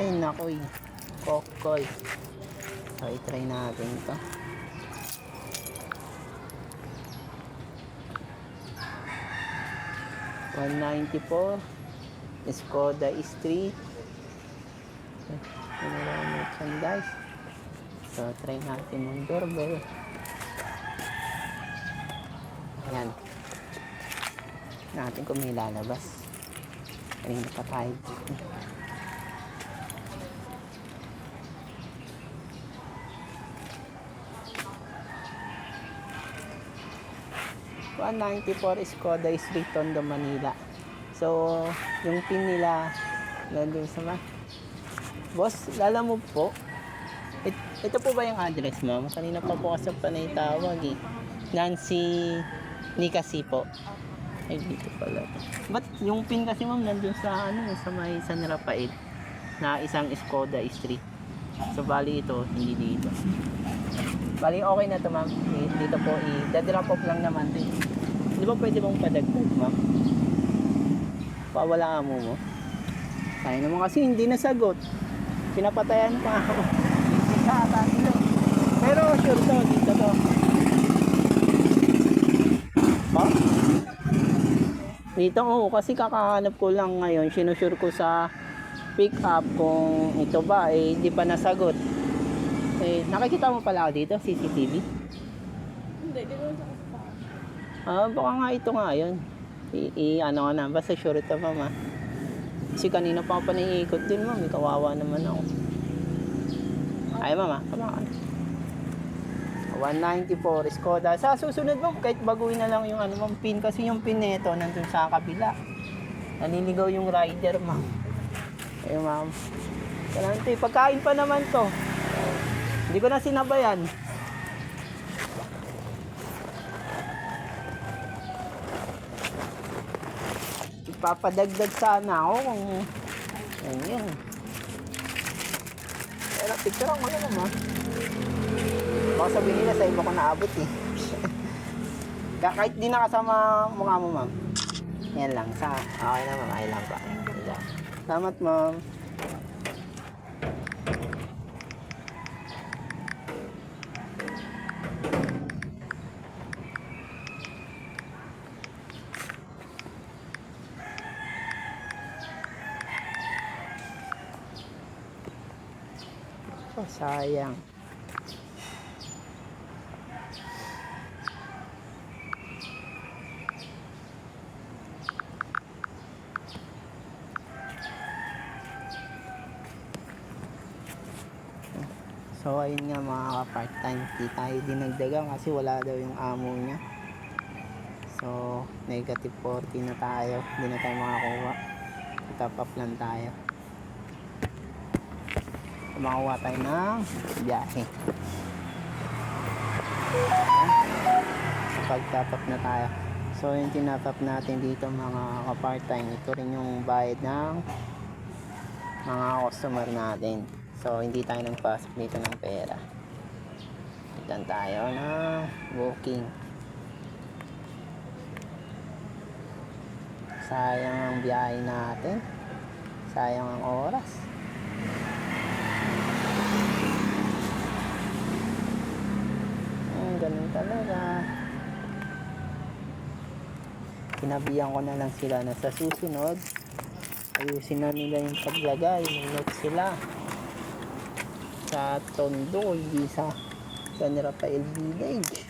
Ay, nakoy. Kokoy. So, i-try natin ito. One ninety-four. Skoda Street. Ano lang merchandise. So, try natin yung doorbell. Ayan. Natin kung may lalabas. Kanina pa tayo. One ninety-four Skoda Street, Tondo, Manila. So, yung pin nila, nandun sa ma... Boss, lala mo po, it- ito po ba yung address mo? Kanina pa po kasi pa na itawag eh. Nancy Nicasi po. Ay, dito pala. Ba't yung pin kasi ma'am nandun sa ano, sa may San Rafael na isang Skoda Street. So, bali ito, hindi dito. Bali, okay na to ma'am. I- Dito po, i-drop off lang naman din. Di ba pwede mong padagdag ma'am? Pawala mo mo. Tayo naman kasi hindi nasagot. Pinapatayan pa ako. Pero sure to, dito to. Ha? Dito oo, kasi kakahanap ko lang ngayon. Sinusure ko sa pick up kung ito ba eh hindi pa nasagot. Eh, nakikita mo pala ako dito, CCTV? Hindi, di ko sa kasama. Ah, baka nga ito nga yun. I, i- ano nga na, basta sure ito mama. Kasi kanina pa ako pa naiikot din ma'am, eh, kawawa naman ako. Ay mama, tama ka. 194 Skoda. Sa susunod mo, kahit baguhin na lang yung ano ma'am, pin. Kasi yung pin nito nandun sa kabila. Naniligaw yung rider ma'am. Ayun ma'am. Kalante, pagkain pa naman to. Hindi ko na sinabayan. Ipapadagdag sana ako kung ayun. Pero picture mo na naman. Baka sabihin nila sa iba ko naabot eh. Kaya Kahit di nakasama mukha mo ma'am. Yan lang. Sa, okay na ma'am. Okay lang pa. Salamat ma'am. Oh, sayang. So ayun nga mga ka-part-time, di tayo dinagdagan kasi wala daw yung amo niya. So negative 40 na tayo, hindi na tayo makakuha. Top up lang tayo. Makakuha tayo ng biyahe. Pag top up na tayo. So yung tinap up natin dito mga ka-part-time, ito rin yung bayad ng mga customer natin. So, hindi tayo nagpasok dito ng pera. Itan tayo ng booking. Sayang ang biyahe natin. Sayang ang oras. Talaga. Kinabihan ko na lang sila na sa susunod, ayusin na nila yung paglagay. May note sila sa Tondo, hindi sa San Rafael Village.